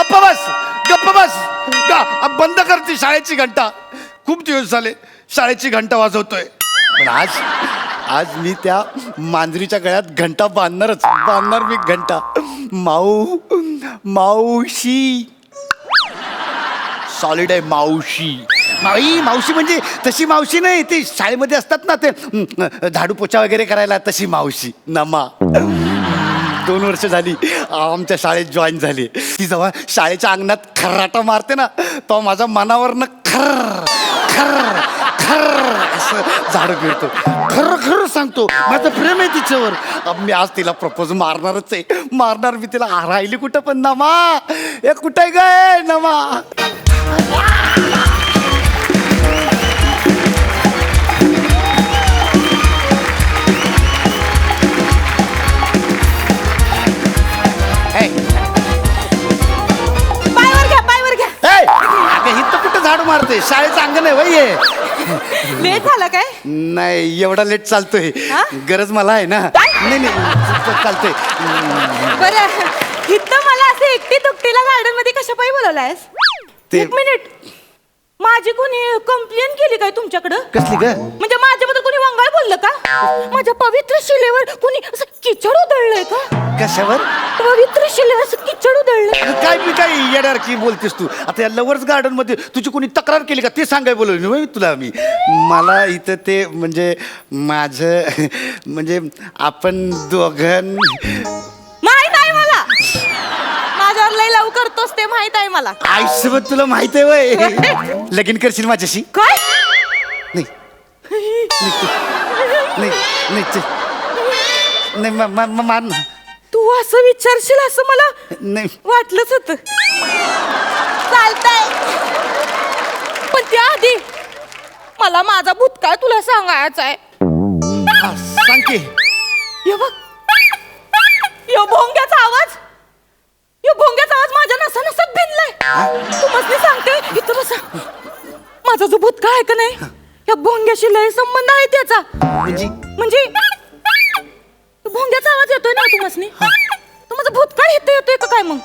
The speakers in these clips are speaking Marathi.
गप्प बस गप्प बस. बंद कर ती शाळेची घंटा. खूप दिवस झाले शाळेची घंटा वाजवतोय. पण आज आज मी त्या मांजरीच्या गळ्यात घंटा बांधणारच बांधणार मी घंटा. माऊ मावशी. सॉलिड आहे मावशी. माई मावशी म्हणजे तशी मावशी नाही ती शाळेमध्ये असतात ना ते हं, झाडू पोछा वगैरे करायला तशी मावशी. नमा. दोन वर्ष झाली आमच्या शाळेत जॉईन झाली. ती जेव्हा शाळेच्या अंगणात खर्राटा मारते ना तेव्हा माझ्या मनावरनं खर खर खर असं झाड गिरतो खरं खरं सांगतो. माझं प्रेम आहे तिच्यावर. अब मी आज तिला प्रपोज मारणारच आहे. मारणार मी तिला राहिली कुठं पण नमा हे कुठे गे? नमा मारते शाळेचं अंगण आहे वय हे. लेट झाला काय? नाही एवढा लेट चालतोय. हा? गरज मला आहे ना. नाही नाही च- चालतंय. बरं इथं मला असं एकटी तुकटीला गार्डनमध्ये कशा पायी बोलवलायस? ते- एक मिनिट. माझी कोणी कंप्लेंट केली काय तुमच्याकडं? कसली ग? म्हणजे माझ्याबद्दल वंगाळ बोललं का? माझ्या पवित्र शिलेवर कोणी असं किचड उधळलंय का? कशावर? पवित्र शिलेवर असं किचड उधळलंय. काय मी काय येणार की बोलतेस तू? आता या लवर्स गार्डनमध्ये तुझी कोणी तक्रार केली का? ते सांगाय बोलवली होय तुला मी. मला इथं ते म्हणजे माझं म्हणजे आपण दोघं माहीत आहे मला. माझ्यावर लय लव करतोस ते माहीत आहे मला. आयुष्यभर तुला माहीत आहे वय. लगीन करशील माझ्याशी? काय? नाही नाही ते- नाही मा- मा- मा- मान तू असं विचारशील असं मला नाही. वाटलंच होत. चालतंय. पण त्याआधी मला माझा भूतकाळ तुला सांगायचा आहे. हा, सांग की. हे बघ. यो भोंग्याचा आवाज. यो भोंग्याचा आवाज माझ्या नसा नसात भिनलाय तू मस्त सांगते इथं बसा. माझा जो भूतकाळ आहे का नाही? या भोंग्याशी लय संबंध आहे त्याचा. म्हणजे? म्हणजे? भोंग्याचा आवाज येतोय ना तुम्हाला तर माझं भूतकाळ येतं येतोय का काय मग?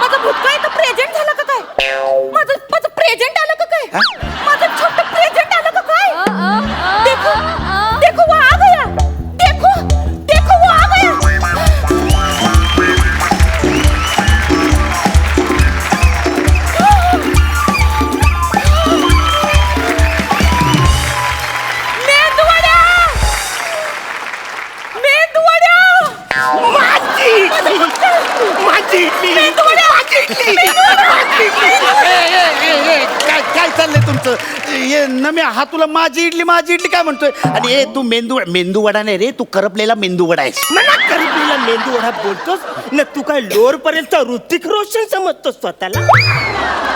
माझं भूतकाळ इथं प्रेझेंट झालं का काय? माझं माझं प्रेझेंट आलं का काय? माझं छोटं प्रेझेंट आलं का काय? देखो. हे नम्या हा तुला माझी इडली माझी इडली काय म्हणतोय? आणि ए तू मेंदू मेंदू वडा नाही रे तू करपलेला मेंदू वडा आहेस. मला करपीला मेंदू वडा बोलतोस? ना तू काय लोअर पर्यंत ऋतिक रोशन समजतो स्वतःला?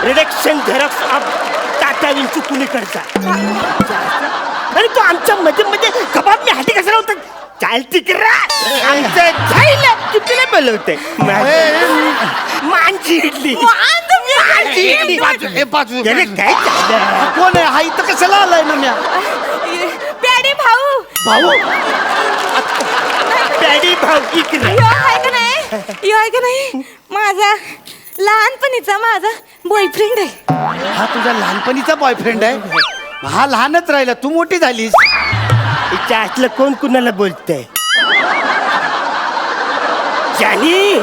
रिडक्शन झेरॉक्स ऑफ टाटा विंचू कुणीकडचा आणि तू आमच्या मध्ये मध्ये कबाब मी हाती कशाला होता. चाल तिकरा आमचं जाईल कितीला बोलवते मांजी इडली. ए, बाजू काय? कोण आहे? हा इथं कशाला आलाय प्याडे भाऊ. भाऊ? यो आहे का नाही? यो आहे का नाही? माझा लहानपणीचा माझा बॉयफ्रेंड आहे. हा तुझा लहानपणीचा बॉयफ्रेंड आहे? हा लहानच राहिला. तू मोठी झालीस. इच्छा असलं कोण कुणाला बोलतंय? जानी!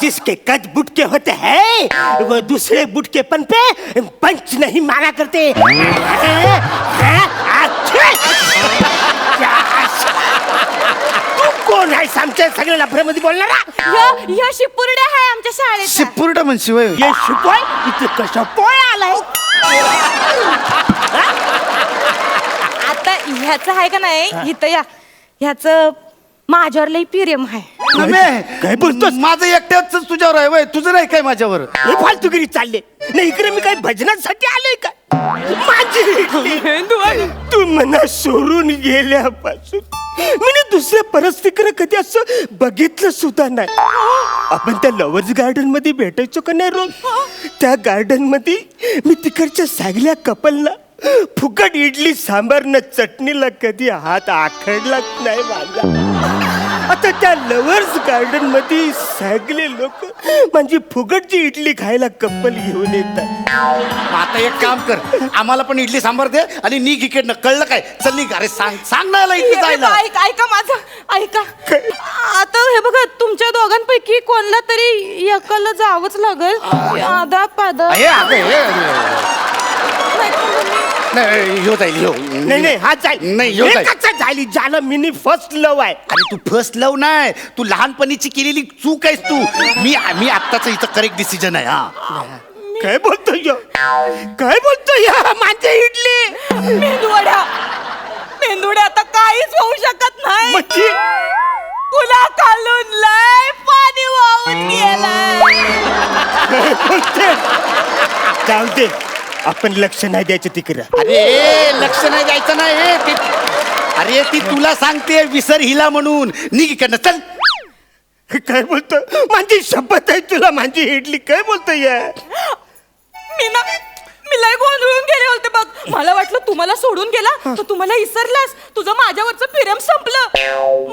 जिसके कद बुटके होते हैं वो दूसरे बुटकेपन पे पंच नहीं मारा करते। तू कोण आहे आमच्या सगळ्या लफड्यामध्ये बोलणारा? यो यो शिपुर्डे आहे आमच्या शाळेत शिपुर्ड म्हणशी वय ये शिपाय इथे कशा पोय आलाय? आता ह्याचं आहे का नाही? इथं या. ह्याचं माझ्यावर लई प्रेम आहे. नम्या काय बोलतोस? माझं एकट्याच तुझ्यावर आहे वय तुझं नाही काय माझ्यावर? हे फालतुगिरी चालले. नाही इकडे मी काय भजनासाठी आलोय का? माझी तू मना सोडून गेल्यापासून मी दुसऱ्या परिस्थितीकडे कधी असं बघितलं सुद्धा नाही. आपण त्या लवर्स गार्डनमध्ये भेटायचो का नाही रोज? त्या गार्डनमध्ये मी तिकडच्या सगळ्या कपलला फुकट इडली सांबार न चटणीला कधी हात आखडलाच नाही माझा. आता त्या लव्हर्स गार्डनमध्ये सगळे लोक म्हणजे फुकटची इडली खायला कप्पल घेऊन येतात. आता एक काम कर आम्हाला पण इडली सांबार दे आणि निघ इकडनं कळलं काय? चल निघ अरे सांग सांग ना याला इथे जायला. ऐका ऐका माझं ऐका. आता हे बघा तुमच्या दोघांपैकी कोणला तरी एकाला जावंच लागल. आधा पादा अगं, हे, हे. नाही ह्यो जाईल ह्यो नाही नाही हा जाईल नाही, ह्यो जाईल. एकाचा झाली ज्याला मिनी फर्स्ट लव आहे अरे तू फर्स्ट लव नाही तू लहानपणीची केलेली चूक आहेस तू मी मी आत्ताच इथं करेक्ट डिसिजन आहे हा काय बोलतो ह्यो? काय बोलतो या माझ्या इडली मेंदुवड्या मेंदुवड्या आता काहीच होऊ शकत नाही म्हणजे तुला खालून लय पाणी वाहून गेलंय बोलते जाऊ दे आपण लक्ष नाही द्यायचं तिकडं. अरे लक्ष नाही द्यायचं नाही हे ती अरे ती तुला सांगते विसर हिला म्हणून. निघ इकडनं चल. काय बोलतो माझी शपथ आहे तुला माझी इडली. काय बोलतो या? मी ना मी लय गोंधळून गेले होते बघ. मला वाटलं तुम्हाला सोडून गेला तर तुम्हाला इसरलास. तुझं माझ्यावरचं प्रेम संपलं.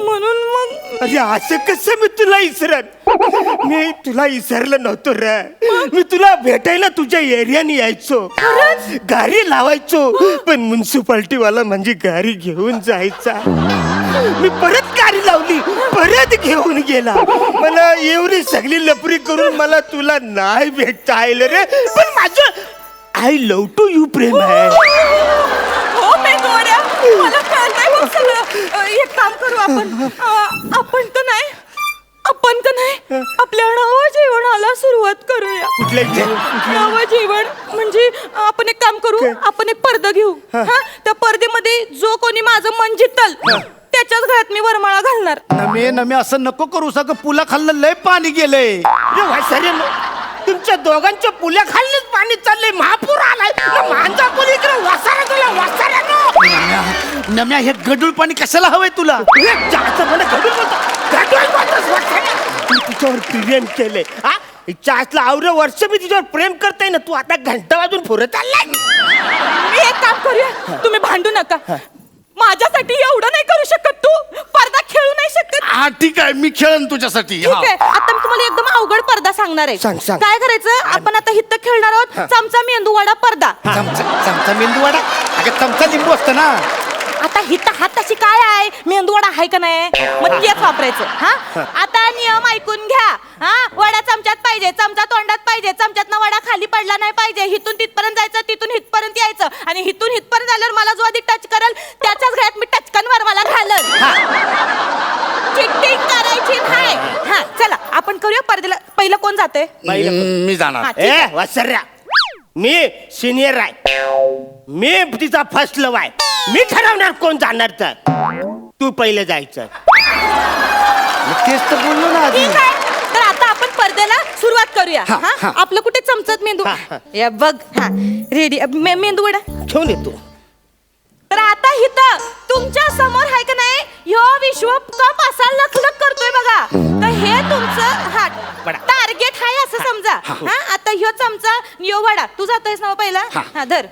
म्हणून मग अरे असं कसं मी तुला इसरत मी तुला इसरलं नव्हतो रे. मी तुला भेटायला तुझ्या एरियाने यायचो. गाडी लावायचो. पण म्युन्सिपाल्टी वाला म्हणजे गाडी घेऊन जायचा. मी परत गाडी लावली. परत घेऊन गेला. मला एवढी सगळी लपरी करून मला तुला नाही भेटता आलं रे. पण माझं आय लव टू यू प्रेम आहे. हो मेंदुवड्या मला कळतंय बघ सगळं. अ, एक काम करू आपण. अ, आपण तर नाही. आपण तर नाही? आपल्या नवं जीवनाला सुरुवात करूया. कुठल्या नवं जीवन म्हणजे आपण एक काम करू आपण एक पडदा घेऊ. हा. त्या पर्देमध्ये जो कोणी माझं मन जितल त्याच्याच घरात मी वरमाळा घालणार. नमे नमे असं नको करू. सगळं पुला खाल्लं लय पाणी गेलंय. तुमच्या दोघांच्या पुल्या खाल्लीच पाणी चाललंय. महापूर आलाय. न माझा पूल इकडे वासारा तुला वासारा नो. नम्या हे गडूळ पाणी कशाला हवंय तुला? जायचं मला गडूळ बोलतो गडूळ. मी तुझ्यावर प्रेम केलंय. हा? इच्छा असलं आवरे वर्ष मी तुझ्यावर प्रेम करताय ना तू आता घंटा वाजून फुरत आलाय मी एक काम करूया. तुम्ही भांडू नका. माझ्यासाठी एवढं नाही करू शकत तू. पडदा खेळू नाही शकत. हा ठीक आहे मी खेळन तुझ्यासाठी. ठीक हा. आहे. आता मी तुम्हाला एकदम अवघड पडदा सांगणार आहे. सांग, सांग. काय करायचं? आपण आता हित्त खेळणार आहोत. चमचा मेंदू वडा पडदा. चमचा चमचा मेंदू वडा अगं चमचा लिंबू असतं ना. आता हित हाताशी काय आहे? मेंदू वडा आहे का नाही? मग तेच वापरायचं. हा? आता नियम ऐकून घ्या. हा? वडा चमच्यात पाहिजे चमचा तोंडात पाहिजे चमच्यात वडा खाली पडला नाही पाहिजे. हिथून तिथपर्यंत जायचं तिथून हितपर्यंत यायचं. आणि हिथून हितपर्यंत आल्यावर मला जो आधी टच करेल त्याच्याच घरात मी टचकनवर मला घालन. करायची नाही. हा चला आपण करूया. पडद्याला पहिलं कोण जाते मी जाणार. ए. वासर्या. मी सिनियर आहे. मी तिचा फर्स्ट लव आहे. मी ठरवणार कोण जाणार तर. तू पहिले जायचं. मग तेच तर बोललो ना आधी. ठीक आहे. तर आता आपण पडद्याला सुरुवात करूया. हा, हा? हा. आपलं कुठे चमचत मेंदू? हा, हा. या बघ. हा. रेडी मे- मेंदू वडा. घेऊन येतो आता इथं तुमच्यासमोर आहे का नाही ह्यो विश्व कप असा लखलख करतोय बघा तर हे तुमचं हा. टार्गेट आहे असं समजा हा आता ह्यो चमचा यो वडा तू जातोयस ना हो पहिला हा. हा धर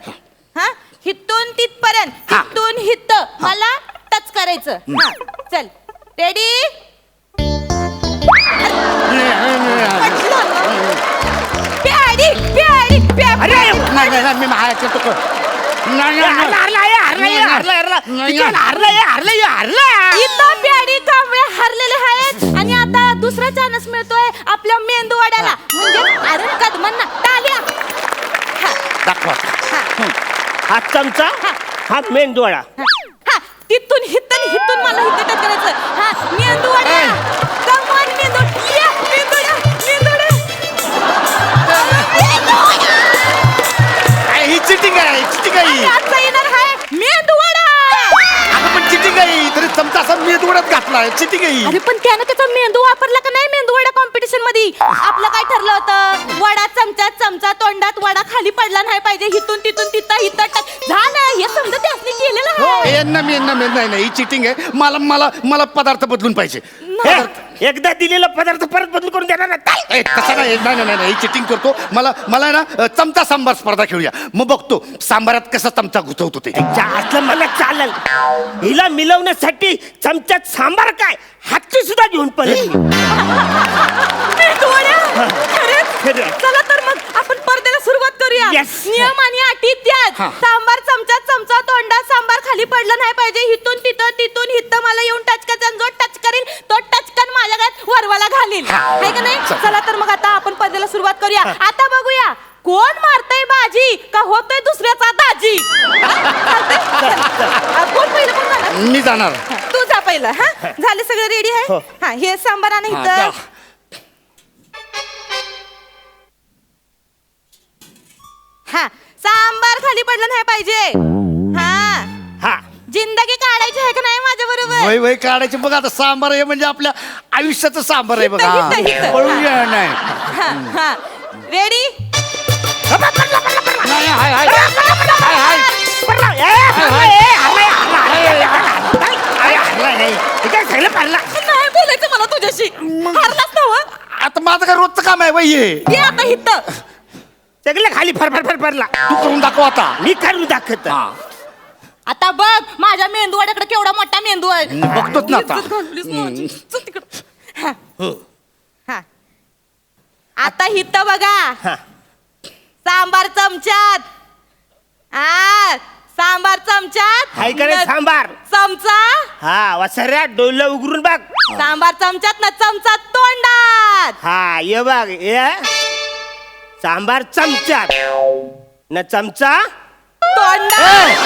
हा हिथून तिथपर्यंत हा. हिथून हित मला टच करायचं हा चल रेडी अरे, प्याडी नाही नाही नाही, मी महाराष्ट्र नाही, नाही, हरला, हरला, नाही. ए, हरला, ए, हरला, हरला. नाही, तिच्याला नाही. हरला, ए, हरला, ए, हरला. इथं प्याडी कांबळे हरलेले आहेत. आणि आता दुसरा चान्स मिळतोय आपल्या मेंदूवाड्याला. म्हणजे अरे कदमांना टाळ्या हा, दाखवा. हा, हा. चमचा हा. मेंदोळा हा, हा. तिथून हिथून हिथून मला टच करायचं हा मेंदूवाड्या कमान आहे चमचा असा मेंदूवड्यात घातलाय चिटिंग आहे अरे पण त्यानं त्याचा मेंदू वापरला का नाही मेंदू वडा कॉम्पिटिशनमध्ये आपलं काय ठरलं होतं? वडा चमचा चमचा तोंडात वडा खाली पडला नाही पाहिजे. हिथून तिथून तिथं हिथं टक. झालं. हे समजा त्यासनी केलेलं आहे. ए, यांना मी यांना मी- नाही नाही. ही चिटिंग आहे. मला मला मला पदार्थ बदलून पाहिजे. हे, एकदा दिलेला पदार्थ परत बदल करून देणार ना ए, तसं नाही नाही नाही, नाही चिटिंग करतो. मला मला ना अ, चमचा सांबार स्पर्धा खेळूया. मग बघतो सांबारात कसा चमचा घुसवतो ते. असलं मला चालल. हिला मिळवण्यासाठी चमच्यात सांबार काय? हातची सुद्धा घेऊन पडेल खरंच? चला तर मग आपण करूया. Yes. नियम आणि अटी त्यात हा. सांबार चमच्यात चमचा तोंडात सांबार खाली पडलं नाही पाहिजे. हिथून तिथं तिथून हिथं मला येऊन टच करायचा जो टच करेल तो टचकन माझ्या गळ्यात वरवाला घालील आहे का नाही? चल. चला तर मग आता आपण पडद्याला सुरुवात करूया. आता बघूया कोण मारतय बाजी का होतोय दुसऱ्याचा दाजी? चालतंय? आ, कोण पहिलं कोण जाणार? मी जाणार. तू जा पहिलं हा? झाले सगळे रेडी आहे? हो. हा हे सांबार आणि हा, इथं हा सांबार खाली पडलं नाही पाहिजे. हा. हा. जिंदगी काढायची आहे का नाही माझ्या बरोबर? वय वय काढायचे. बघा आता सांबार आहे म्हणजे आपल्या आयुष्याचं सांबार आहे बघा. हिथं. पळूया नाही. रेडी नाही, हाय, हाय. हाय, हाय. नाही बोलायचं मला तुझ्याशी. हरलाच नव आता माझं काय रोजचं काम आहे वय हे? ये आता हिथं सगळं खाली फर फर फर फरला. तू करून दाखव आता. मी करून दाखवत. हा. आता बघ माझ्या मेंदूवाड्याकडे केवढा मोठा मेंदू आहे. बघतोच ना आता. हा. हा. आता हिथं बघा. हा. सांबार चमच्यात. आ सांबार चमच्यात. हाय का रे न- सांबार? चमचा. हा वसऱ्या डोलं उघडून बघ. सांबार चमच्यात ना चमचा तोंडात. हा ये बघ ये. सांबार चमच्यात न चमचा? तोंडात.